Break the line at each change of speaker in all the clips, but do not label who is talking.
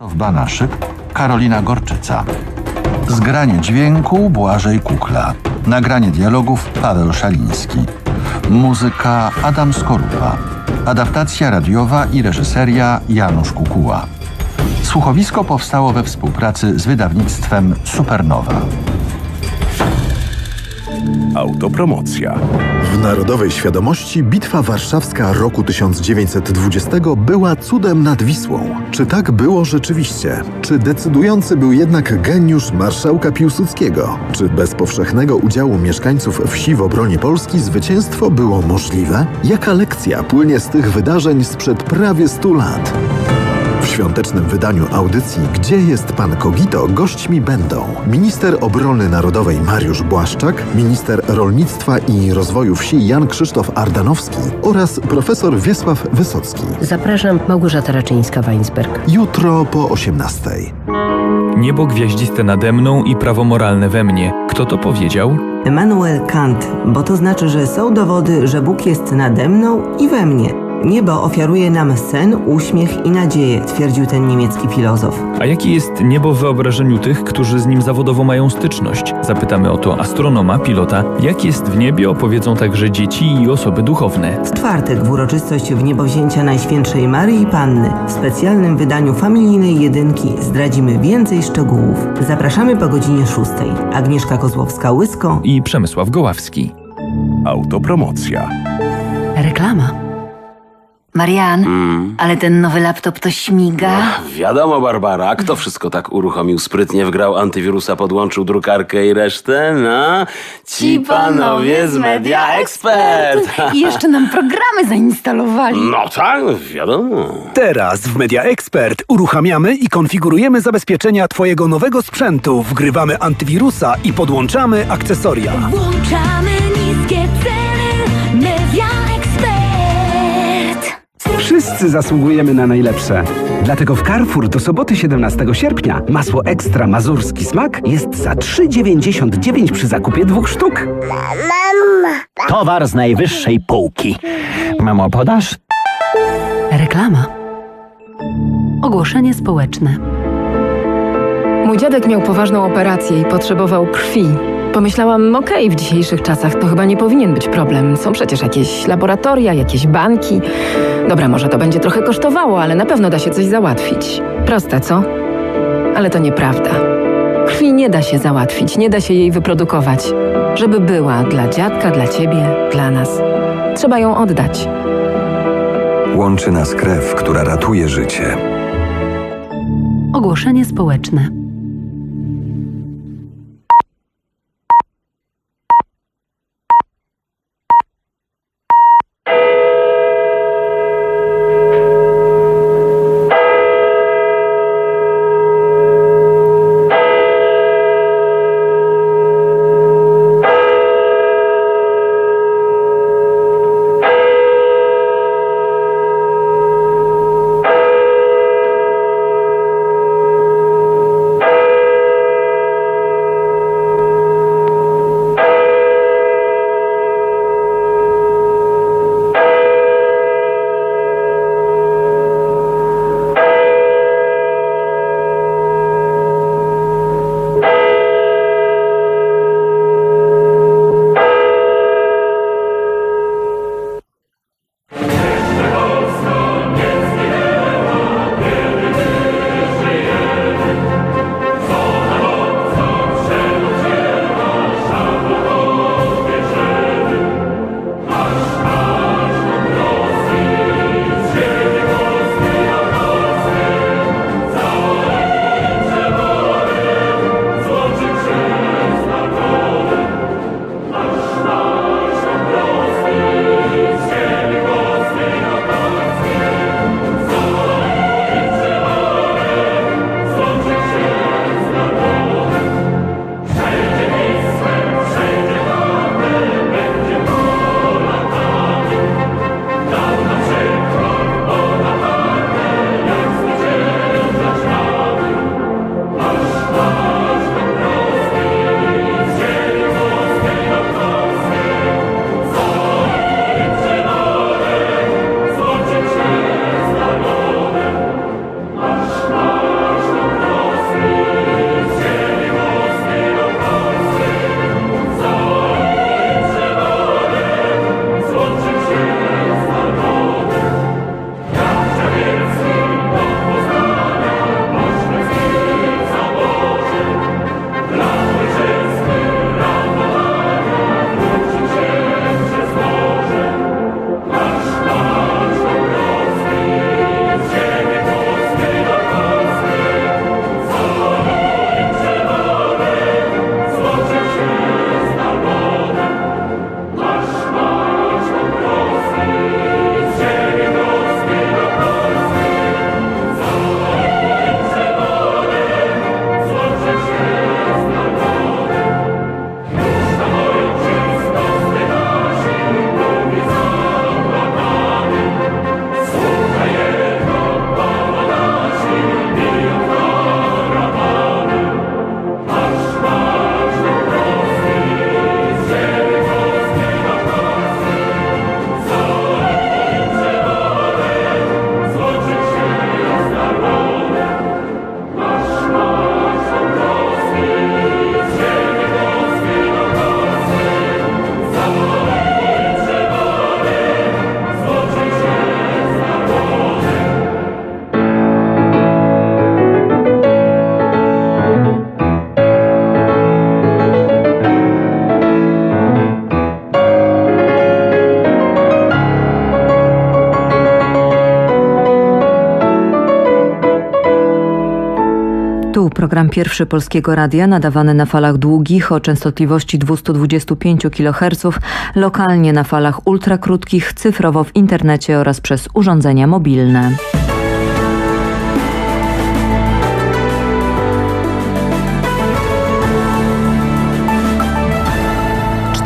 W Banaszyk Karolina Gorczyca. Zgranie dźwięku Błażej Kukla. Nagranie dialogów Paweł Szaliński. Muzyka Adam Skorupa. Adaptacja radiowa i reżyseria Janusz Kukuła. Słuchowisko powstało we współpracy z wydawnictwem Supernowa.
Autopromocja.
W narodowej świadomości Bitwa Warszawska roku 1920 była cudem nad Wisłą. Czy tak było rzeczywiście? Czy decydujący był jednak geniusz marszałka Piłsudskiego? Czy bez powszechnego udziału mieszkańców wsi w obronie Polski zwycięstwo było możliwe? Jaka lekcja płynie z tych wydarzeń sprzed prawie 100 lat? W świątecznym wydaniu audycji Gdzie jest pan Kogito gośćmi będą minister obrony narodowej Mariusz Błaszczak, minister rolnictwa i rozwoju wsi Jan Krzysztof Ardanowski oraz profesor Wiesław Wysocki.
Zapraszam, Małgorzata Raczyńska-Weinsberg.
Jutro po 18.
Niebo gwiaździste nade mną i prawo moralne we mnie. Kto to powiedział?
Immanuel Kant, bo to znaczy, że są dowody, że Bóg jest nade mną i we mnie. Niebo ofiaruje nam sen, uśmiech i nadzieję, twierdził ten niemiecki filozof.
A jaki jest niebo w wyobrażeniu tych, którzy z nim zawodowo mają styczność? Zapytamy o to astronoma, pilota. Jak jest w niebie opowiedzą także dzieci i osoby duchowne.
W czwartek w uroczystość w niebowzięcia Najświętszej Maryi Panny w specjalnym wydaniu familijnej jedynki zdradzimy więcej szczegółów. Zapraszamy po godzinie 6. Agnieszka Kozłowska-Łysko
I Przemysław Goławski.
Autopromocja.
Reklama. Marian, ale ten nowy laptop to śmiga.
Wiadomo, Barbara, kto wszystko tak uruchomił sprytnie, wgrał antywirusa, podłączył drukarkę i resztę? No, ci panowie z Media Expert.
I jeszcze nam programy zainstalowali.
No tak, wiadomo.
Teraz w Media Expert uruchamiamy i konfigurujemy zabezpieczenia Twojego nowego sprzętu, wgrywamy antywirusa i podłączamy akcesoria.
Włączamy
Wszyscy zasługujemy na najlepsze. Dlatego w Carrefour do soboty 17 sierpnia masło ekstra mazurski smak jest za 3,99 przy zakupie dwóch sztuk.
Towar z najwyższej półki. Mamo, podasz?
Reklama. Ogłoszenie społeczne.
Mój dziadek miał poważną operację i potrzebował krwi. Pomyślałam, okej, w dzisiejszych czasach to chyba nie powinien być problem. Są przecież jakieś laboratoria, jakieś banki. Dobra, może to będzie trochę kosztowało, ale na pewno da się coś załatwić. Proste, co? Ale to nieprawda. Krwi nie da się załatwić, nie da się jej wyprodukować. Żeby była dla dziadka, dla ciebie, dla nas. Trzeba ją oddać.
Łączy nas krew, która ratuje życie.
Ogłoszenie społeczne.
Program pierwszy Polskiego Radia, nadawany na falach długich o częstotliwości 225 kHz, lokalnie na falach ultrakrótkich, cyfrowo w internecie oraz przez urządzenia mobilne.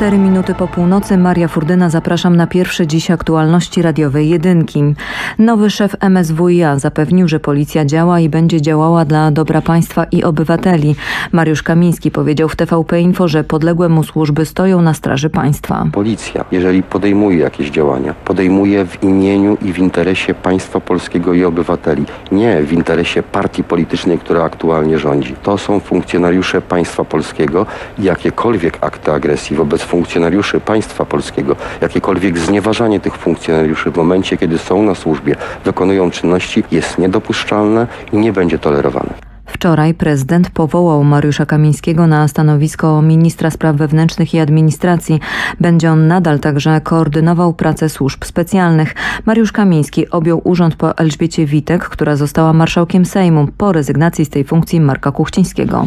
Cztery minuty po północy Maria Furdyna zapraszam na pierwsze dziś aktualności radiowej jedynki. Nowy szef MSWiA zapewnił, że policja działa i będzie działała dla dobra państwa i obywateli. Mariusz Kamiński powiedział w TVP Info, że podległe mu służby stoją na straży państwa.
Policja, jeżeli podejmuje jakieś działania, podejmuje w imieniu i w interesie państwa polskiego i obywateli, nie w interesie partii politycznej, która aktualnie rządzi. To są funkcjonariusze państwa polskiego i jakiekolwiek akty agresji wobec funkcjonariuszy państwa polskiego, jakiekolwiek znieważanie tych funkcjonariuszy w momencie, kiedy są na służbie, wykonują czynności, jest niedopuszczalne i nie będzie tolerowane.
Wczoraj prezydent powołał Mariusza Kamińskiego na stanowisko ministra spraw wewnętrznych i administracji. Będzie on nadal także koordynował pracę służb specjalnych. Mariusz Kamiński objął urząd po Elżbiecie Witek, która została marszałkiem Sejmu po rezygnacji z tej funkcji Marka Kuchcińskiego.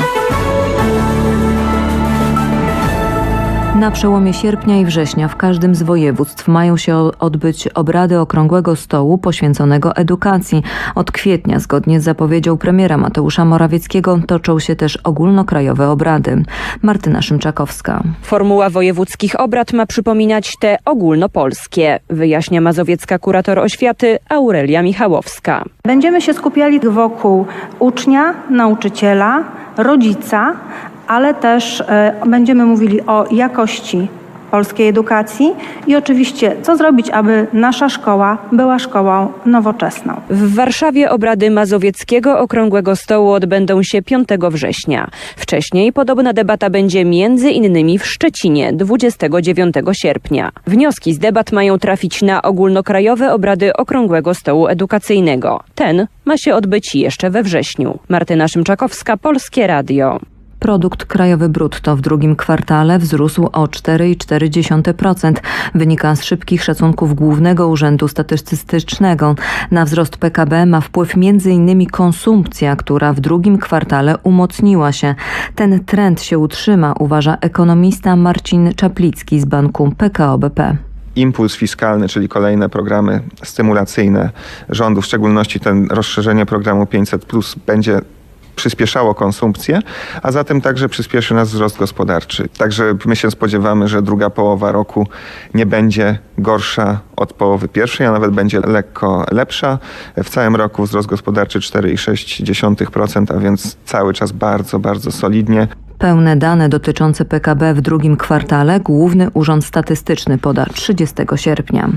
Na przełomie sierpnia i września w każdym z województw mają się odbyć obrady Okrągłego Stołu poświęconego edukacji. Od kwietnia, zgodnie z zapowiedzią premiera Mateusza Morawieckiego, toczą się też ogólnokrajowe obrady. Martyna Szymczakowska.
Formuła wojewódzkich obrad ma przypominać te ogólnopolskie, wyjaśnia mazowiecka kurator oświaty Aurelia Michałowska.
Będziemy się skupiali wokół ucznia, nauczyciela, rodzica, ale też e, będziemy mówili o jakości polskiej edukacji i oczywiście co zrobić, aby nasza szkoła była szkołą nowoczesną.
W Warszawie obrady Mazowieckiego Okrągłego Stołu odbędą się 5 września. Wcześniej podobna debata będzie między innymi w Szczecinie 29 sierpnia. Wnioski z debat mają trafić na ogólnokrajowe obrady Okrągłego Stołu Edukacyjnego. Ten ma się odbyć jeszcze we wrześniu. Martyna Szymczakowska, Polskie Radio.
Produkt krajowy brutto w drugim kwartale wzrósł o 4,4%. Wynika z szybkich szacunków Głównego Urzędu Statystycznego. Na wzrost PKB ma wpływ m.in. konsumpcja, która w drugim kwartale umocniła się. Ten trend się utrzyma, uważa ekonomista Marcin Czaplicki z banku PKO BP
impuls fiskalny, czyli kolejne programy stymulacyjne rządu, w szczególności ten rozszerzenie programu 500 plus będzie przyspieszało konsumpcję, a zatem także przyspieszy nas wzrost gospodarczy. Także my się spodziewamy, że druga połowa roku nie będzie gorsza od połowy pierwszej, a nawet będzie lekko lepsza. W całym roku wzrost gospodarczy 4,6%, a więc cały czas bardzo, bardzo solidnie.
Pełne dane dotyczące PKB w drugim kwartale Główny Urząd Statystyczny poda 30 sierpnia.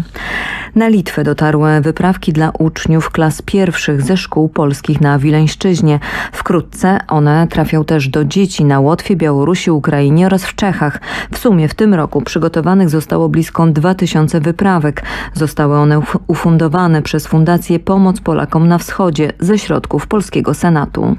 Na Litwę dotarły wyprawki dla uczniów klas pierwszych ze szkół polskich na Wileńszczyźnie. Wkrótce one trafią też do dzieci na Łotwie, Białorusi, Ukrainie oraz w Czechach. W sumie w tym roku przygotowanych zostało blisko 2000 wyprawek. Zostały one ufundowane przez Fundację Pomoc Polakom na Wschodzie ze środków Polskiego Senatu.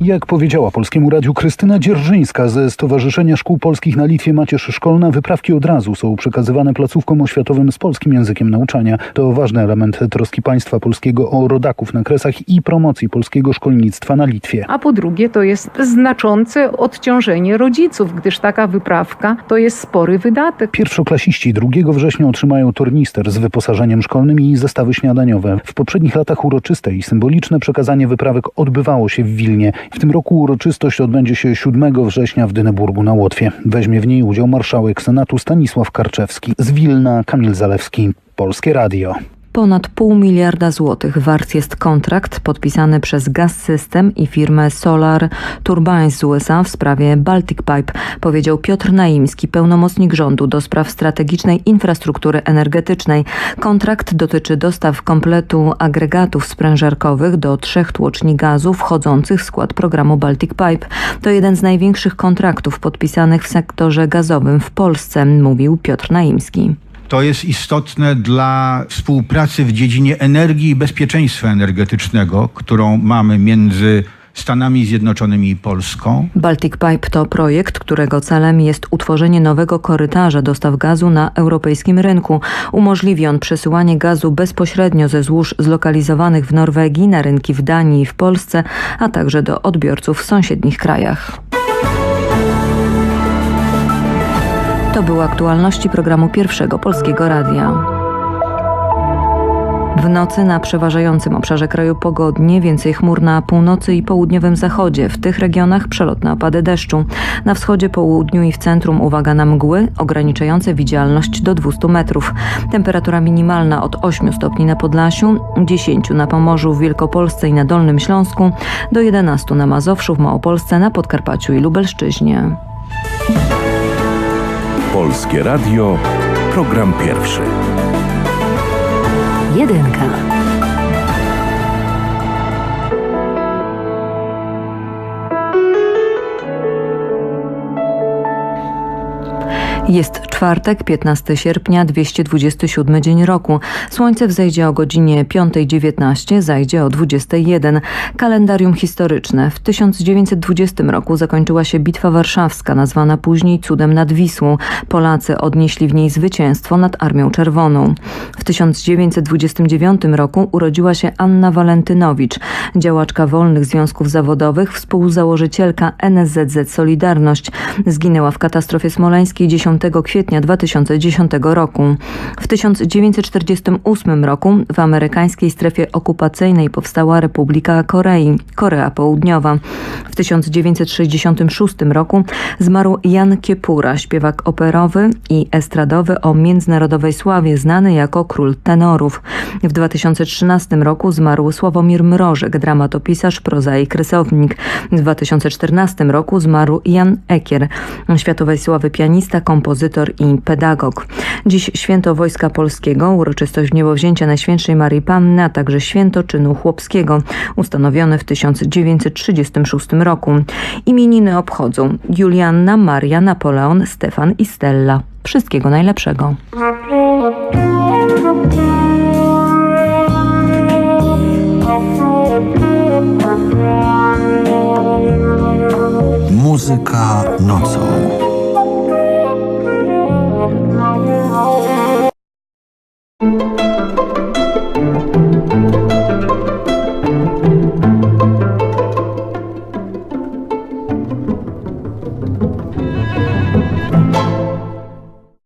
Jak powiedziała Polskiemu Radiu Krystyna Dzierżyńska ze Stowarzyszenia Szkół Polskich na Litwie Macierz Szkolna, wyprawki od razu są przekazywane placówkom oświatowym z polskim językiem nauczania. To ważny element troski państwa polskiego o rodaków na Kresach i promocji polskiego szkolnictwa na Litwie.
A po drugie to jest znaczące odciążenie rodziców, gdyż taka wyprawka to jest spory wydatek.
Pierwszoklasiści 2 września otrzymają tornister z wyposażeniem szkolnym i zestawy śniadaniowe. W poprzednich latach uroczyste i symboliczne przekazanie wyprawek odbywało się w Wilnie. W tym roku uroczystość odbędzie się 7 września w Dyneburgu na Łotwie. Weźmie w niej udział marszałek Senatu Stanisław Karczewski. Z Wilna Kamil Zalewski, Polskie Radio.
Ponad pół miliarda złotych wart jest kontrakt podpisany przez Gas System i firmę Solar Turbines z USA w sprawie Baltic Pipe, powiedział Piotr Naimski, pełnomocnik rządu do spraw strategicznej infrastruktury energetycznej. Kontrakt dotyczy dostaw kompletu agregatów sprężarkowych do trzech tłoczni gazu wchodzących w skład programu Baltic Pipe. To jeden z największych kontraktów podpisanych w sektorze gazowym w Polsce, mówił Piotr Naimski.
To jest istotne dla współpracy w dziedzinie energii i bezpieczeństwa energetycznego, którą mamy między Stanami Zjednoczonymi i Polską.
Baltic Pipe to projekt, którego celem jest utworzenie nowego korytarza dostaw gazu na europejskim rynku. Umożliwi on przesyłanie gazu bezpośrednio ze złóż zlokalizowanych w Norwegii na rynki w Danii i w Polsce, a także do odbiorców w sąsiednich krajach. To były aktualności programu Pierwszego Polskiego Radia. W nocy na przeważającym obszarze kraju pogodnie, więcej chmur na północy i południowym zachodzie. W tych regionach przelotne opady deszczu. Na wschodzie, południu i w centrum uwaga na mgły ograniczające widzialność do 200 metrów. Temperatura minimalna od 8 stopni na Podlasiu, 10 na Pomorzu, w Wielkopolsce i na Dolnym Śląsku, do 11 na Mazowszu, w Małopolsce, na Podkarpaciu i Lubelszczyźnie.
Polskie Radio, program pierwszy.
Jedynka.
Jest czwartek, 15 sierpnia, 227 dzień roku. Słońce wzejdzie o godzinie 5.19, zajdzie o 21. Kalendarium historyczne. W 1920 roku zakończyła się Bitwa Warszawska, nazwana później Cudem nad Wisłą. Polacy odnieśli w niej zwycięstwo nad Armią Czerwoną. W 1929 roku urodziła się Anna Walentynowicz, działaczka wolnych związków zawodowych, współzałożycielka NSZZ Solidarność. Zginęła w katastrofie smoleńskiej 10 kwietnia 2010 roku. W 1948 roku w amerykańskiej strefie okupacyjnej powstała Republika Korei, Korea Południowa. W 1966 roku zmarł Jan Kiepura, śpiewak operowy i estradowy o międzynarodowej sławie, znany jako król tenorów. W 2013 roku zmarł Sławomir Mrożek, dramatopisarz, prozaik, rysownik. W 2014 roku zmarł Jan Ekier, światowej sławy pianista, kompozytor i pedagog. Dziś święto Wojska Polskiego, uroczystość wniebowzięcia Najświętszej Marii Panny, a także święto czynu chłopskiego, ustanowione w 1936 roku. Imieniny obchodzą Julianna, Maria, Napoleon, Stefan i Stella. Wszystkiego najlepszego.